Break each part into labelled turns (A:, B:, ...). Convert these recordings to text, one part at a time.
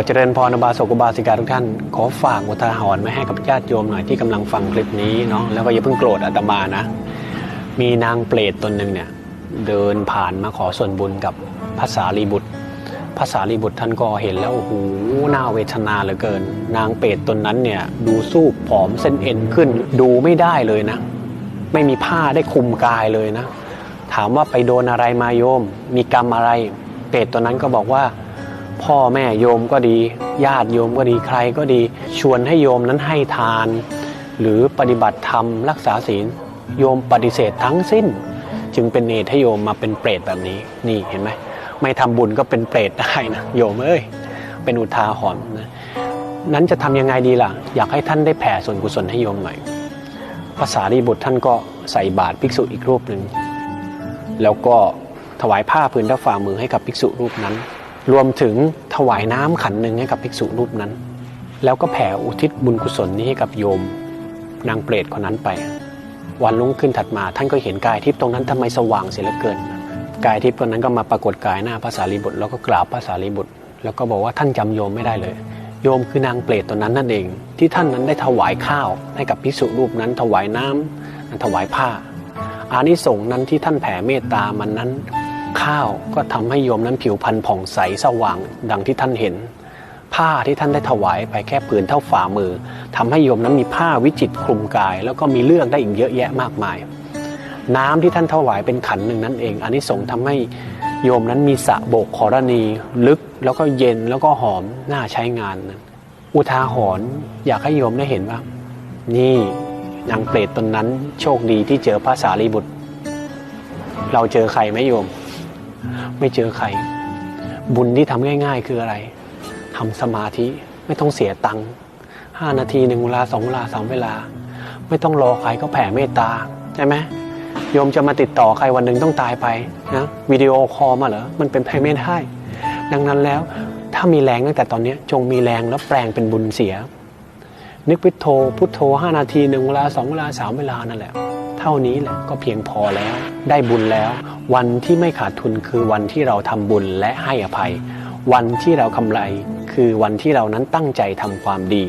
A: อเจริญพรอบาสกุบาสิกาทุกท่าน ขอฝากอุทาหรณ์ไว้ให้กับญาติโยมหน่อยที่กำลังฟังคลิปนี้เนาะแล้วก็อย่าเพิ่งโกรธอาตมานะ มีนางเปรตตนหนึ่งเนี่ยเดินผ่านมาขอส่วนบุญกับภาษาลีบุตรภาษาลีบุตรท่านก็เห็นแล้วโอ้โหน่าเวทนาเหลือเกิน นางเปรตตนนั้นเนี่ยดูสู้ผอมเส้นเอ็นขึ้น ดูไม่ได้เลยนะ ไม่มีผ้าได้คลุมกายเลยนะ ถามว่าไปโดนอะไรมาโยม มีกรรมอะไร เปรตตัวนั้นก็บอกว่า พ่อแม่โยมก็ดี ญาติโยมก็ดีใครก็ดี ชวนให้โยมนั้นให้ทาน หรือปฏิบัติธรรมรักษาศีล โยมปฏิเสธทั้งสิ้น จึงเป็นเหตุให้โยมมาเป็นเปรตแบบนี้นี่เห็นไหมไม่ทำบุญก็เป็นเปรตได้นะโยมเอ้ยเป็นอุทาหรณ์นะนั้นจะทำยังไงดีล่ะ อยากให้ท่านได้แผ่ส่วนกุศลให้โยมหน่อยภาษารีบุตรท่านก็ใส่บาตรภิกษุอีกรูปหนึ่งแล้วก็ถวายผ้าพื้นท่าฝ่ามือให้กับภิกษุรูปนั้น รวมถึงถวายน้ำขันหนึ่งให้กับภิกษุรูปนั้น แล้วก็แผ่อุทิศบุญกุศลนี้ให้กับโยม นางเปรตคนนั้นไป วันรุ่งขึ้นถัดมาท่านก็เห็นกายทิพย์ตรงนั้นทำไมสว่างเสียเหลือเกิน กายทิพย์คนนั้นก็มาปรากฏกายหน้าพระสารีบุตร แล้วก็กราบพระสารีบุตร แล้วก็บอกว่าท่านจำโยมไม่ได้เลย โยมคือนางเปรตตัวนั้นนั่นเอง ที่ท่านนั้นได้ถวายข้าวให้กับภิกษุรูปนั้น ถวายน้ำถวายผ้าอานิสงส์นั้นที่ท่านแผ่เมตตามันนั้น ข้าวก็ทำให้โยมนั้นผิวพรรณผ่องใสสว่างดังที่ท่านเห็น ผ้าที่ท่านได้ถวายไปแค่ผืนเท่าฝ่ามือทำให้โยมนั้นมีผ้าวิจิตคลุมกาย แล้วก็มีเลือกได้อีกเยอะแยะมากมาย น้ำที่ท่านถวายเป็นขันหนึ่งนั่นเองอานิสงส์ทำให้โยมนั้นมีสระโบกขอรณี ลึกแล้วก็เย็นแล้วก็หอมน่าใช้งานนั้นอุทาหรณ์อยากให้โยมได้เห็นว่า นี่นางเปรตตนนั้นโชคดีที่เจอพระสารีบุตร เราเจอใครไหมโยม ไม่เจอใคร บุญที่ทำง่าย ๆ คืออะไรทำสมาธิไม่ต้องเสียตังค์ห้านาทีหนึ่งเวลาสองเวลาสามเวลา ไม่ต้องรอใครก็แผ่เมตตาใช่ไหมโยมจะมาติดต่อใครวันหนึ่งต้องตายไปนะวิดีโอคอลมาเหรอมันเป็นไปไม่ได้ดังนั้นแล้วถ้ามีแรงตั้งแต่ตอนนี้จงมีแรงแล้วแปลงเป็นบุญเสีย นึกพุทโธพุทโธห้านาทีหนึ่งเวลาสองเวลาสามเวลานั่นแหละ เท่านี้แหละก็เพียงพอแล้ว ได้บุญแล้ว วันที่ไม่ขาดทุนคือวันที่เราทำบุญและให้อภัย วันที่เรากำไร คือวันที่เรานั้นตั้งใจทำความดี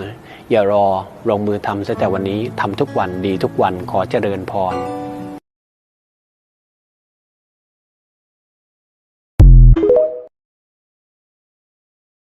A: นะอย่ารอลงมือทำซะแต่วันนี้ทำทุกวันดีทุกวันขอเจริญพร